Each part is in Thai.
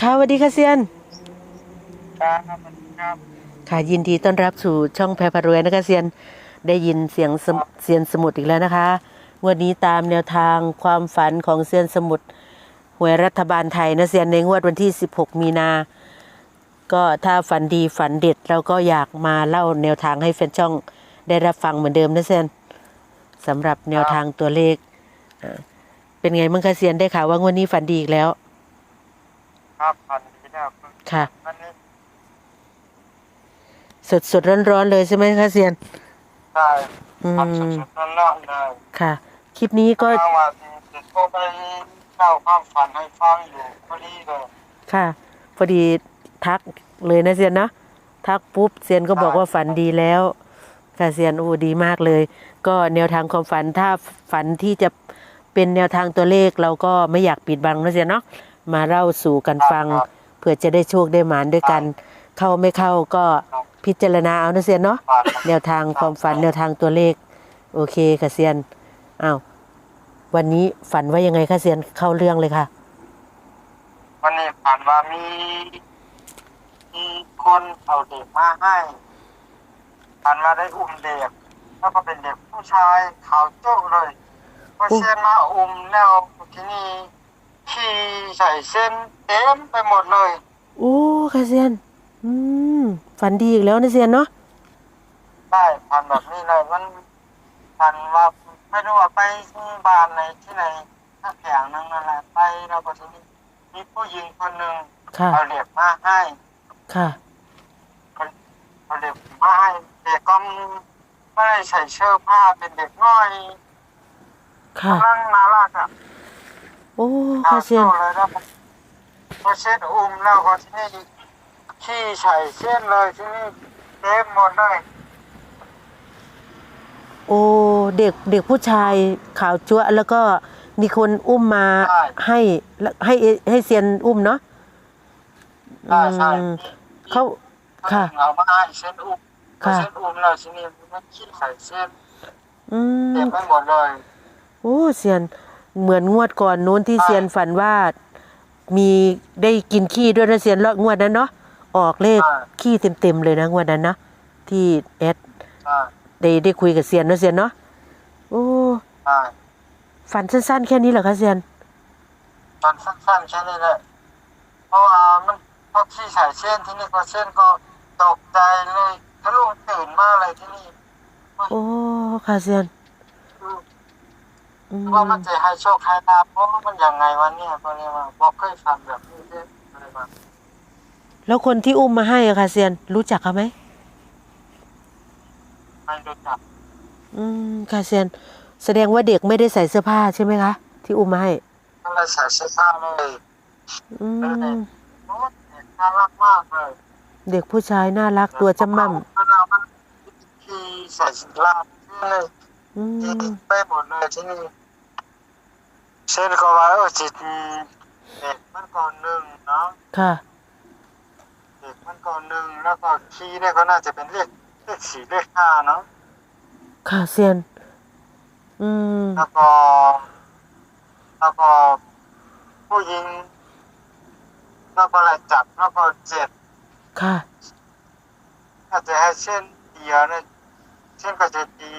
ค่ะสวัสดีค่ะเซียน ครับสวัสดีครับ ค่ะยินดีต้อนรับสู่ช่องแพรพารวยนะคะเซียน ได้ยินเสียงสมเซียนสมุดอีกแล้วนะคะงวันนี้ตามแนวทางความฝันของเซียนสมุดหวยรัฐบาลไทยนะเซียนในงวดวันที่ 16 มีนา ก็ถ้าฝันดีฝันเด็ดเราก็อยากมาเล่าแนวทางให้แฟนช่องได้รับฟังเหมือนเดิมนะเซียนสำหรับแนวทางตัวเลขเอ่อเป็นไงบ้างคะเซียนได้ข่าวว่างวดนี้ฝันดีอีกแล้ว ครับสวัสดีครับค่ะวันนี้สดสดร้อนร้อนๆเลยใช่ไหมคะเซียนได้อืมทำสดๆร้อนๆเลยค่ะ คลิปนี้ก็ เมื่อวานนี้จะโทรไปเล่าความฝันให้ฟังอยู่พอดีเลย ค่ะ พอดีทักเลยนะเซียนนะทักปุ๊บเซียนก็บอกว่าฝันดีแล้ว ค่ะเซียนโอ้ดีมากเลย ก็แนวทางความฝันถ้าฝันที่จะเป็นแนวทางตัวเลขเราก็ไม่อยากปิดบังนะเซียนเนาะ มาเล่าสู่กันฟัง เพื่อจะได้โชคได้หมานด้วยกัน เข้าไม่เข้าก็พิจารณาเอานะเซียนเนาะฝันแนวทางความฝันแนวทางตัวเลข โอเคค่ะเซียนอ้าววันนี้ฝันว่ายังไงคะเซียนเข้าเรื่องเลยค่ะ วันนี้ฝันว่ามีมีคนเอาเด็กมาให้ฝันว่าได้อุ้มเด็กแล้วก็เป็นเด็กผู้ชายขาวโจ้เลยพอเชียนมาอุ้มแล้วทีนี้ ขี่ใส่เส้นเต็มไปหมดเลย โอ้ค่ะเซียน อืม ฝันดีอีกแล้วนะเซียนเนาะ ได้พันแบบนี้เลยมันพันว่าไม่รู้ว่าไปที่บ้านไหนที่ไหนถ้าแผงนึงนั่นแหละไปแล้วก็ทีนี้มีผู้หญิงคนหนึ่งค่ะ เอาเหล็กมาให้ค่ะ เอาเหล็กมาให้เด็กก็ไม่ได้ใส่เสื้อผ้าเป็นเด็กน้อยค่ะกำลังน่ารักอะโอ้ค่ะเซียนโตเลยนะพอเช็ดอุ้มแล้วก็ที่นี่ขี้ใส่เส้นเลยที่นี่เต็มหมดเลยโอ้เด็กเด็กผู้ชายขาวจั๊วะแล้วก็มีคนอุ้มมาให้แล้วให้ให้เซียนอุ้มเนาะใช่ใช่อืมเขาค่ะเอามาให้เส้นอุ้มค่ะเส้นอุ้มแล้วทีนี้มันขี้ใส่เส้นอืเต็มมไปหมดเลยโอ้เซียน เหมือนงวดก่อนนู้นที่ใช่เซียนฝันว่ามีได้กินขี้ด้วยนะเซียนแล้วงวดนั้นเนาะออกเลขขี้เต็มๆเลยนะงวดนั้นนะที่แอดใช่ได้ได้คุยกับเซียนเนาะเซียนเนาะโอ้ใช่ฝันสั้นๆ แค่นี้เหรอคะเซียนตอนสั้นๆแค่นี้แหละเพราะว่ามันพอขี้ใส่เส้นที่นี่ก็เส้นก็ตกใจเลยทะลุตื่นมาเลยที่นี่โอ้ค่ะเซียนอืม ว่ามันจะให้โชคให้ลาภเพราะมันยังไงวะเนี่ยเพราะเนี่ยว่าบอกเคยฟังแบบนี้เลยอะไรมาแล้วคนที่อุ้มมาให้อะค่ะเซียนรู้จักเขาไหมไม่รู้จักอืมค่ะเซียน แสดงว่าเด็กไม่ได้ใส่เสื้อผ้าใช่ไหมคะที่อุ้มมาให้มันเลยใส่เสื้อผ้าเลยอืมโอ้ยน่ารักมากเลยเด็กผู้ชายน่ารักตัวจำม่เวลามันขี่ใส่ลาบเลยำอืมไปหมดเลยที่นี่ เช่นก็ว่าเออจิตเด็กมันก่อนหนึ่งเนาะค่ะ เด็กมันก่อนหนึ่งแล้วก็คีย์เนี่ยก็น่าจะเป็นเลขเลขสี่เลขห้าเนาะค่ะเซียน อืม แล้วก็แล้วก็ผู้หญิงแล้วก็อะไรจับแล้วก็เจ็ดค่ะถ้าจะให้เช่นเดียวเนี่ยเช่นก็จะตี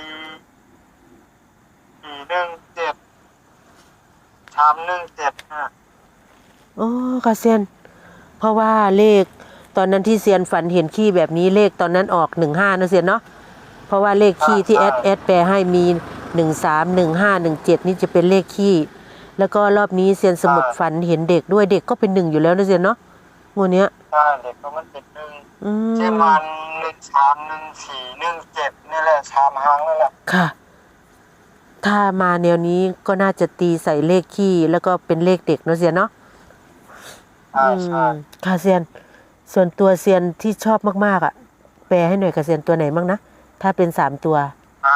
สี่หนึ่งเจ็ดสามหนึ่งเจ็ดนะโอ้ค่ะเซียน เพราะว่าเลขตอนนั้นที่เซียนฝันเห็นขี้แบบนี้เลขตอนนั้นออกหนึ่งห้านะเซียนเนาะเพราะว่าเลขขี้ที่แอดแอดแปลให้มีหนึ่งสามหนึ่งห้าหนึ่งเจ็ดนี่จะเป็นเลขขี้แล้วก็รอบนี้เซียนสมุดฝันเห็นเด็กด้วยเด็กก็เป็นหนึ่งอยู่แล้วนะเซียนเนาะงวดเนี้ยใช่เด็กก็มันเป็นหนึ่งอืเช่นมมันหนึ่งสามหนึ่งสี่หนึ่งเจ็ดนี่แหละสามหางนั่นแหละค่ะ ถ้ามาแนวนี้ก็น่าจะตีใส่เลขขี้แล้วก็เป็นเลขเด็กเนาะเซียนเนาะใช่อืใช่มค่ะเซียน ส่วนตัวเซียนที่ชอบมากๆ อะ แปลให้หน่อยกับเซียนตัวไหนบ้างนะ ถ้าเป็นสามตัว อ่า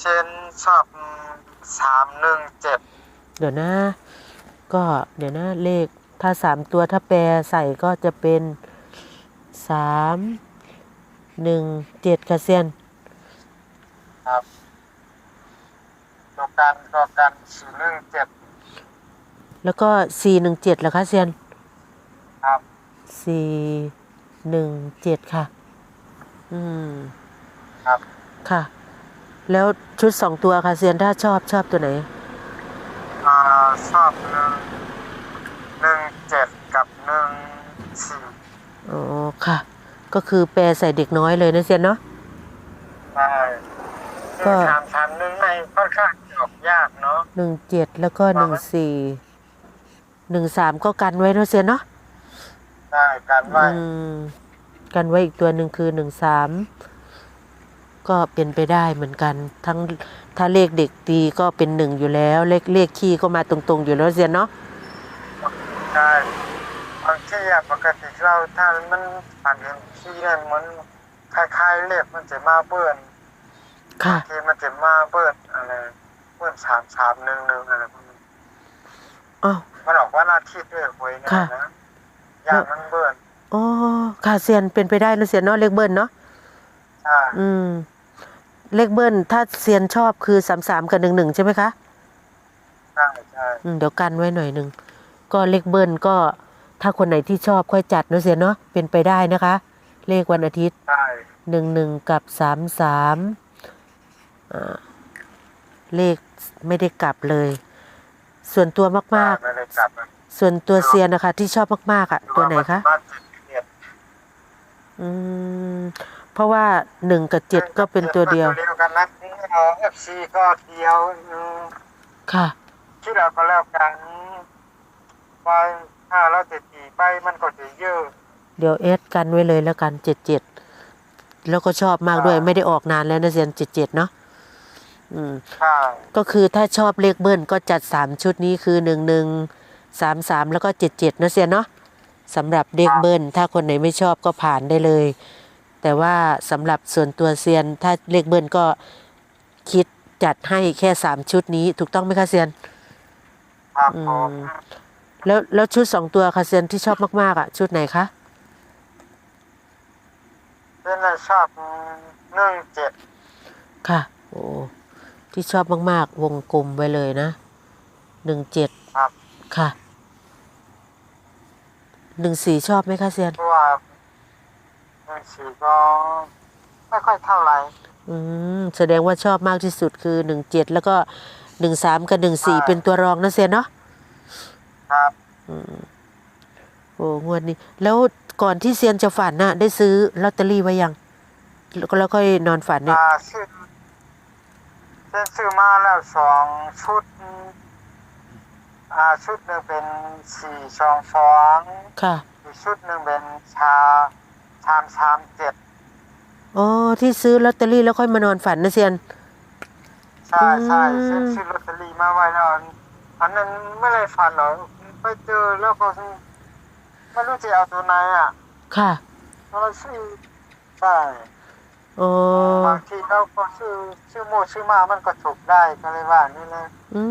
เช่นชอบสามหนึ่งเจ็ดเดี๋ยวนะ ก็เดี๋ยวนะ เลขถ้าสามตัวถ้าแปลใส่ก็จะเป็นสามหนึ่งเจ็ดค่ะเซียน ครับ ตัวกันตัวกันสี่หนึ่งเจ็ดแล้วก็สี่หนึ่งเจ็ดเหรอคะเซียนครับสี่หนึ่งเจ็ดค่ะ อืมครับค่ะ แล้วชุดสองตัวค่ะเซียนถ้าชอบชอบตัวไหนอ่าชอบหนึ่งหนึ่งเจ็ดกับหนึ่งสี่อ๋อค่ะ ก็คือแปลใส่เด็กน้อยเลยนะเซียนเนาะใช่ก็คือสามสามหนึ่งในค่อนข้างจะ ออกยากเนาะหนึ่งเจ็ดแล้วก็หนึ่งสี่หนึ่งสามก็กันไว้เนาะเซียนเนาะได้การว่าอืมกันไว้อีกตัวหนึ่งคือหนึ่งสามก็เป็นไปได้เหมือนกัน ทั้งถ้าเลขเด็กตีก็เป็นหนึ่งอยู่แล้ว เลขเลขคี่ก็มาตรงๆอยู่แล้วเซียนเนาะใช่บางที่อะปกติเราถ้ามันผ่านเห็นที่เนี่ยมันคล้ายๆเลขมันจะมาเบิ้ลค่ะ ทีมันจะมาเบิ้ลอะไร เบิ้ลสามสามหนึ่งหนึ่งอะไรพวกนี้อ้าวมันออกว่าหน้าที่ด้วยหวยเนี่ยค่ะนะอย่างมันเบิ้ลอ๋อค่ะเซียนเป็นไปได้เนอะเซียนเนาะเลขเบิ้ลเนาะใช่อืม เลขเบิ้ลถ้าเซียนชอบคือสามสามกับหนึ่งหนึ่งใช่ไหมคะใช่ใช่อืมเดี๋ยวกันไว้หน่อยหนึ่งก็เลขเบิ้ลก็ถ้าคนไหนที่ชอบค่อยจัดเนอะเซียนเนาะเป็นไปได้นะคะ เลขวันอาทิตย์ใช่หนึ่งหนึ่งกับสามสามอ่าเลข ไม่ได้กลับเลย ส่วนตัวมากไม่ได้กลับนะๆ ส่วนตัวเซียนนะคะ ที่ชอบมากๆอะ ตัวไหนคะมาเจ็ดเจ็ดอืม เพราะว่าหนึ่งกับเจ็ดก็เป็นตัวเดียวตัวเดียวกันนะเอฟซีก็เดียวอืมค่ะ ที่เราก็แล้วกันไปถ้าเราจะตีไปมันก็จะเยอะ เดี๋ยวเอสกันไว้เลยแล้วกันเจ็ดเจ็ดแล้วก็ชอบมากด้วยอ่าไม่ได้ออกนานแล้วนะเซียนเจ็ดเจ็ดเนาะ อืมใช่ก็คือถ้าชอบเลขเบิ้ลก็จัดสามชุดนี้คือหนึ่งหนึ่งสามสามแล้วก็เจ็ดเจ็ดนะเซียนเนาะสำหรับเลขเบิ้ลถ้าคนไหนไม่ชอบก็ผ่านได้เลย แต่ว่าสำหรับส่วนตัวเซียน ถ้าเลขเบิ้ลก็คิดจัดให้แค่สามชุดนี้ ถูกต้องไหมคะเซียนครับอืผมมแล้วแล้วชุดสองตัวค่ะเซียนที่ชอบมากๆอะ ชุดไหนคะเป็นอะไรชอบหนึ่งเจ็ดค่ะ โอ้ ที่ชอบมาก ๆ วงกลมไว้เลยนะหนึ่งเจ็ดครับ ค่ะหนึ่งสี่ชอบไหมคะเซียน เพราะว่าหนึ่งสี่ก็ไม่ค่อยเท่าไหร่ อืมแสดงว่าชอบมากที่สุดคือหนึ่งเจ็ดแล้วก็หนึ่งสามกับหนึ่งสี่ใช่เป็นตัวรองนะเซียนเนาะครับโอ้งวดนี้ แล้วก่อนที่เซียนจะฝันน่ะ ได้ซื้อลอตเตอรี่ไว้ยังแล้วก็แล้วค่อยนอนฝันเนี่ย อ่าซื้อ เส้นซื้อมาแล้วสองชุด อ่าชุดหนึ่งเป็นสี่สองสองค่ะ อีกชุดหนึ่งเป็นชาชามชามเจ็ดอ๋อ ที่ซื้อลอตเตอรี่แล้วค่อยมานอนฝันนะเซียน ใช่ใช่อืม ซื้อซื้อลอตเตอรี่มาไว้แล้วอันนั้นไม่ได้ฝันหรอกไปเจอแล้วก็ไม่รู้จะเอาตัวไหนอะค่ะเราซื้อใช่ อ๋อบางทีเราก็ซื้อซื้อโมซื้อมามันก็ถูกได้ก็เลยว่านี่เลยอื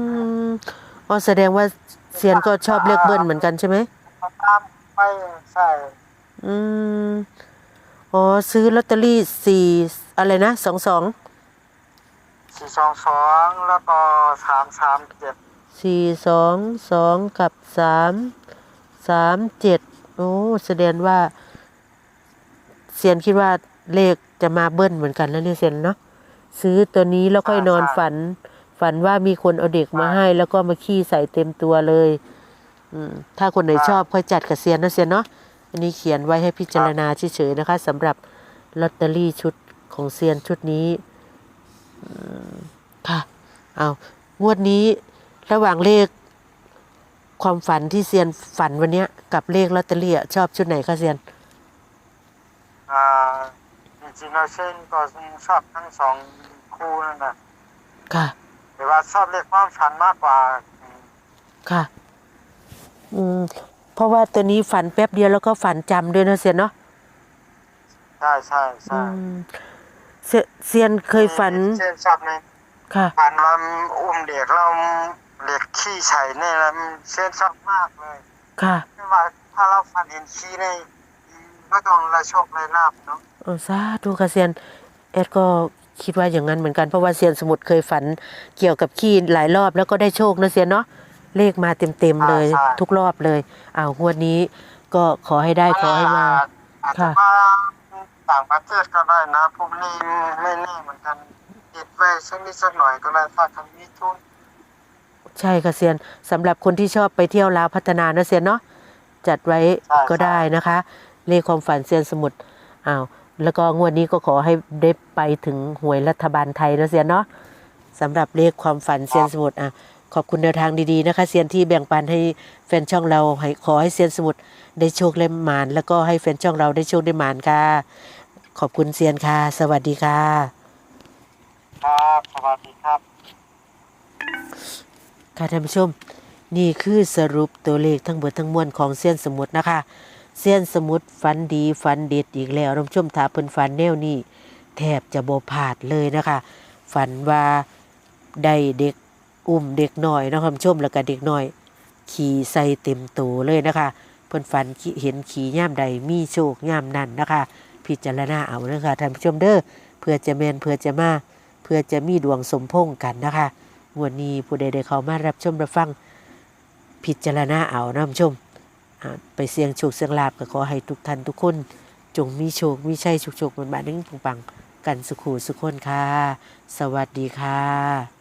มอ๋อแสดงว่าเซียนก็ชอบเลขเบิ้ลเหมือนกันใช่ไหมเขาตามไปใช่อืมอ๋อซื้อลอตเตอรี่สี่อะไรนะสองสองสี่สองสองแล้วก็สามสามเจ็ดสี่สองสองกับสามสามเจ็ดโอ้แสดงว่าเซียนคิดว่าเลข จะมาเบิ้ลเหมือนกันแล้วเนี่ยเซียนเนาะซื้อตัวนี้แล้วค่อยนอนฝัน ฝันว่ามีคนเอาเด็กมาให้ แล้วก็มาขี้ใส่เต็มตัวเลย อืมถ้าคนไหนชอบค่อยจัดกับเซียนนะเซียนเนาะอันนี้เขียนไว้ให้พิจารณาเฉยๆนะคะสำหรับลอตเตอรี่ชุดของเซียนชุดนี้อืมค่ะเอางวดนี้ระหว่างเลขความฝันที่เซียนฝันวันเนี้ยกับเลขลอตเตอรี่อะชอบชุดไหนคะเซียน อ่า จริงๆเราเช่นก็ชอบทั้งสองคู่นั่นแหละค่ะ แต่ว่าชอบเลขความฝันมากกว่า ค่ะ อืม เพราะว่าตัวนี้ฝันแป๊บเดียวแล้วก็ฝันจำด้วยนะเซียนเนาะใช่ใช่อืใช่มเซียเซียนเคยฝัน เช่นชอบในค่ะ ฝันว่าอุ้มเด็กเราเด็กขี้ใส่เนี่ยแล้วเช่นชอบมากเลยค่ะ ไม่ว่าถ้าเราฝันเห็นขี้ในก็ต้องระโชคในลาบเนาะ โอ้สาธุค่ะเซียนเอ็ดก็คิดว่าอย่างนั้นเหมือนกันเพราะว่าเซียนสมุทรเคยฝันเกี่ยวกับขี้หลายรอบแล้วก็ได้โชคนะเซียนเนาะเลขมาเต็มๆเลยใช่ ทุกรอบเลยอ้าวงวดนี้ก็ขอให้ได้ขอให้มา อาจจะค่ะ มาต่างประเทศก็ได้นะพวกนี้ไม่แน่เหมือนกันติดไว้สักนิดสักหน่อยก็ได้ถ้าทำมีทุนใช่ค่ะเซียนสำหรับคนที่ชอบไปเที่ยวลาวพัฒนานะเซียนเนาะจัดไว้ก็ได้นะคะ เลขความฝันเซียนสมุทรอ้าว แล้วก็งวดนี้ก็ขอให้ได้ไปถึงหวยรัฐบาลไทยนะเซียนเนาะสำหรับเลขความฝันเซียนสมุทรอะขอบคุณแนวทางดีๆนะคะเซียนที่แบ่งปันให้แฟนช่องเราให้ขอให้เซียนสมุทรได้โชคได้หมาน แล้วก็ให้แฟนช่องเราได้โชคได้หมานค่ะ ขอบคุณเซียนค่ะ สวัสดีค่ะ ครับสวัสดีครับ ค่ะท่านผู้ชม นี่คือสรุปตัวเลขทั้งหมดทั้งมวลของเส้ยนสมุดนะคะ เส้ยนสมุดฝันดีฝันเด็ดอีกแล้วนผู้ชมถาเพิ่นฝันแนวนี้แทบจะโบ่พลาดเลยนะคะ ฝันว่าได้เด็กอุ้มเด็กน้อยนาะท่านผู้ชมแล้วก็เด็กน้อย ขี่ใส่เต็มตัวเลยนะคะเพิ่นฝันเห็นขี่ย่ามใดมีโชคย่ามนั้นนะคะ พิจารณาเอานะคะท่านผู้ชมเด้อเพื่อจะแมนเพื่อจะมาเพื่อจะมีดวงสมพงกันนะคะวดนี้ผู้ใดได้เข้ามารับชมรับฟัง พิจารณาเอานะท่านผู้ชม ไปเสี่ยงโชคเสี่ยงลาบก็ขอให้ทุกท่านทุกคน จงมีโชค มีชัยโชคโชคมันบานนึงปังๆกันสุขูสุขคนค่ะ สวัสดีค่ะ